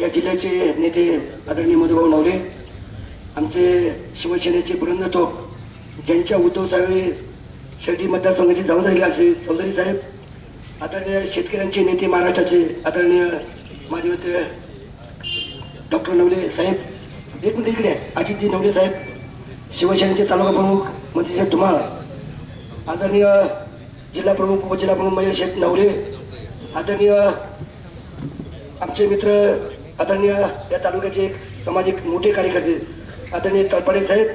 या जिल्ह्याचे नेते आदरणीय मधुभाऊ नवले आमचे शिवसेनेचे बुलंद तोप ज्यांच्या उद्धव साहेब शिर्डी मतदारसंघाची जबाबदारी असे चौधरी साहेब आदरणीय शेतकऱ्यांचे नेते महाराष्ट्राचे आदरणीय माजी मंत्री डॉक्टर नवले साहेब एक मिनिट इकडे अजितजी नवले साहेब शिवसेनेचे तालुका प्रमुख मंत्री साहेब धुमाळ आदरणीय जिल्हा प्रमुख उपजिल्हा प्रमुख म्हणजे शेठ नवले आदरणीय आमचे मित्र आदरणीय या तालुक्याचे एक सामाजिक मोठे कार्यकर्ते आदरणीय तळपाडे साहेब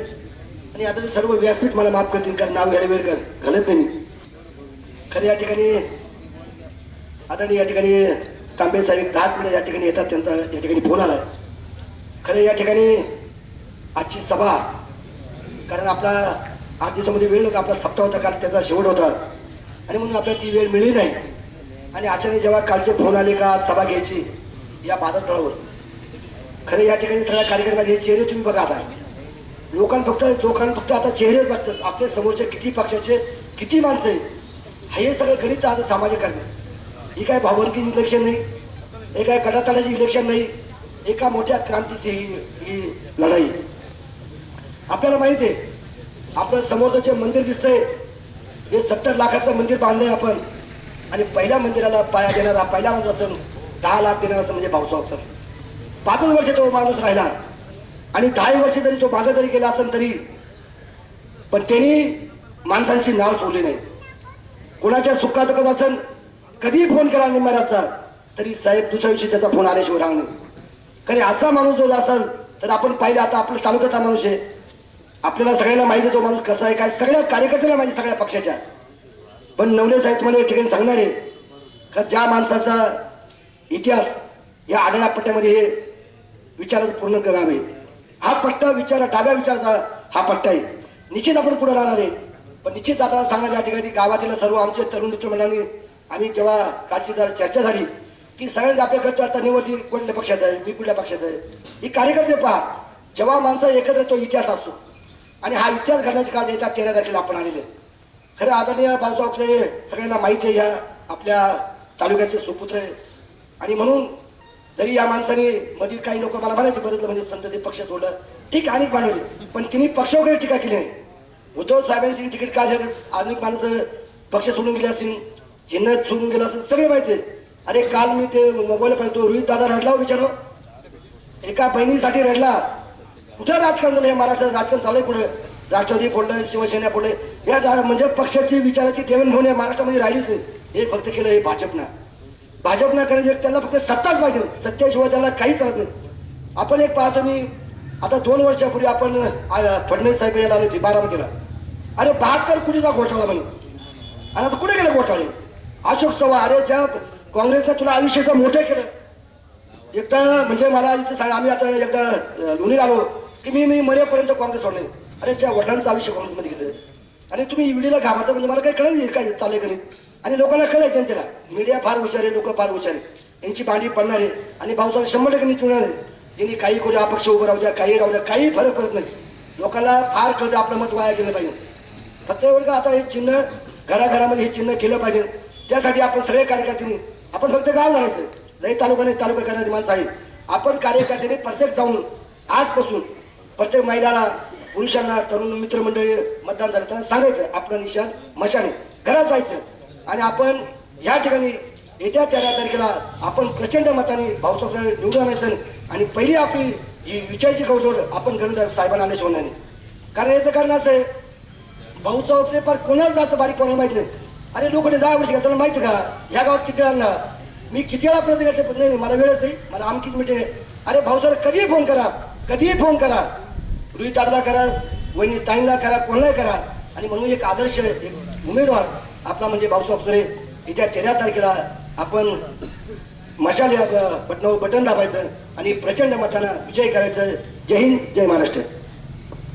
आणि आता सर्व व्यासपीठ मला माफ करतील कारण नाव घ्यायला वेळ घालत नाही मी. खरं या ठिकाणी आदरणीय या ठिकाणी तांबे साहेब दहाच मिनिटं या ठिकाणी येतात त्यांचा या ठिकाणी फोन आला खरं या ठिकाणी आजची सभा कारण आपला आठ दिवसामध्ये वेळ नव्हता आपला सप्ताह होता काल त्याचा शेवट होता. आणि म्हणून आपल्याला ती वेळ मिळली नाही. आणि अचानक जेव्हा कालचे फोन आले का सभा घ्यायची या बाजारतळावर. खरं या ठिकाणी सगळ्या कार्यक्रमाचे चेहरे तुम्ही बघा आता. लोकांना फक्त लोकांना फक्त आता चेहरे बघतात. आपल्या समोरचे किती पक्षाचे किती माणसं आहेत? हे सगळं गणित आता सामाजिक करणे ही काय भावनकी इलेक्शन नाही. हे काय गटातळाची इलेक्शन नाही. एका मोठ्या क्रांतीची ही ही लढाई. आपल्याला माहिती आहे आपलं समोरचं जे मंदिर दिसतंय हे सत्तर लाखाचं मंदिर बांधलंय आपण. आणि पहिल्या मंदिराला पाया देणारा पहिला माणूस दहा लाख देणार असं म्हणजे भाऊसाहेब सर. पाचच वर्ष तो माणूस राहिला. आणि दहा वर्ष जरी तो मागं जरी गेला असेल तरी पण त्यांनी माणसांची नाव सोडली नाही. कोणाच्या सुखात दुःखात असेल कधीही फोन केला निम्म्याचा तरी साहेब दुसऱ्या दिवशी त्याचा फोन आल्याशिवाय राहणार खरे असा माणूस जो असेल तर आपण पाहिलं आता आपला तालुक्याचा माणूस आहे. आपल्याला सगळ्यांना माहिती आहे तो माणूस कसा आहे काय सगळ्या कार्यकर्त्याला माहिती सगळ्या पक्षाच्या. पण नवले साहेब मला या ठिकाणी सांगणार आहे का ज्या माणसाचा इतिहास या आढळ्या पट्ट्यामध्ये हे विचाराचं पूर्ण करावे. हा पट्टा विचार डाव्या विचाराचा हा पट्टा आहे. निश्चित आपण पुढे राहणार आहे. पण निश्चित जाताना सांगणार या ठिकाणी गावातील सर्व आमचे तरुण मित्रमंडळांनी आणि जेव्हा कालची जरा चर्चा झाली की सगळ्यांनी आपल्याकडचं आता निवडली कोणत्या पक्षात आहे मी कुठल्या पक्षात आहे ही कार्यकर्ते पहा जेव्हा माणसं एकत्र तो इतिहास असतो. आणि हा इतिहास घडण्याचे काळ येत्या तेरा तारखेला आपण आलेले आहे. खरं आदरणीय बाजू आपले सगळ्यांना माहिती आहे ह्या आपल्या तालुक्याचे सुपुत्र आहे. आणि म्हणून जरी या माणसाने मधील काही लोक मला म्हणायचे बदललं म्हणजे संत ते पक्ष सोडलं ठीक आहे, अनेक मानवले पण तिने पक्ष वगैरे टीका केली नाही. उद्धव साहेबांनी तिकीट का झालं अनेक माणसं पक्ष सोडून गेले असेल चिन्ह सोडून गेलं असेल सगळे माहिती आहे अरे काल मी ते मोबाईल पाहिजे रोहित दादा रडला हो, विचारो एका बहिणीसाठी रडला. कुठं राजकारण झालं? हे महाराष्ट्रात राजकारण चाललंय पुढे. राष्ट्रवादी फोडलं शिवसेना फोडलं. या म्हणजे पक्षाची विचाराची देवणघेवण या महाराष्ट्रामध्ये राहिलीच नाही. हे फक्त केलं हे भाजपनं. भाजपनं करायचं त्यांना फक्त सत्ताच पाहिजे सत्तेशिवाय त्यांना काही करत नाही. आपण एक पाहतो मी आता दोन वर्षापूर्वी आपण फडणवीस साहेब यायला आले होते बारामतीला. अरे बहात्तर कुठेचा घोटाळा म्हणे. आणि आता कुठे गेले घोटाळे? अशोक चव्हाण अरे ज्या काँग्रेसनं तुला आयुष्याचं मोठं केलं. एकदा म्हणजे मला इथे सांग आम्ही आता एकदा लोणी आलो की मी मी मरेपर्यंत काँग्रेस सोडले अरे ज्या वडिलांचं आयुष्य काँग्रेसमध्ये गेलं. आणि तुम्ही इवडीला घाबरता म्हणजे मला काही कळलं नाही काय चाललंय का नाही? आणि लोकांना कळायचं त्याला मीडिया फार हुशार आहे लोक फार हुशार आहे यांची भांडी पडणार आहे आणि भाऊसाहेब शंभर टक्के निघून आहे त्यांनी काही करू अपक्ष उभं राहू द्या काही राहू द्या काही फरक पडत नाही. लोकांना फार कळतं आपलं मत वाया गेलं पाहिजे. फक्त एवढं का आता हे चिन्ह घराघरामध्ये हे चिन्ह केलं पाहिजे. त्यासाठी आपण सगळे कार्यकर्त्यांनी आपण फक्त गाव घालायचं लई तालुका नाही तालुका करणारी माणसं आहे आपण कार्यकर्त्यांनी प्रत्येक जाऊन आजपासून प्रत्येक महिलाला पुरुषांना तरुण मित्रमंडळी मतदान झालं त्यांना सांगायचं आपलं निशाण मशाने. घरात जायचं. आणि आपण या ठिकाणी येत्या तेरा तारखेला आपण प्रचंड मताने भाऊसाहेब निवडून आणायचं आणि पहिली आपली ही विजयाची कौतोड आपण करून साहेबांना आले सोडण्याने कारण याचं कारण असं आहे भाऊचा फार कोणाला जास्त बारीक कोणाला माहीत नाही. अरे लोक दहा वर्ष गेला माहिती का? ह्या गावात किती वेळांना मी किती वेळा प्रयत्न करते पण नाही मला वेळच नाही. मला आमकीच मिटिंग आहे अरे भाऊ सर कधीही फोन करा. कधीही फोन करा. रुई दादाला करा वहिनी ताईंना करा कोणालाही करा. आणि म्हणून एक आदर्श एक उमेदवार आपला म्हणजे भाऊसाहेब अप्सरे येत्या तेरा तारखेला आपण मशाल या बटनावर बटन दाबायचं आणि प्रचंड मतानं विजय करायचं. जय हिंद जय महाराष्ट्र.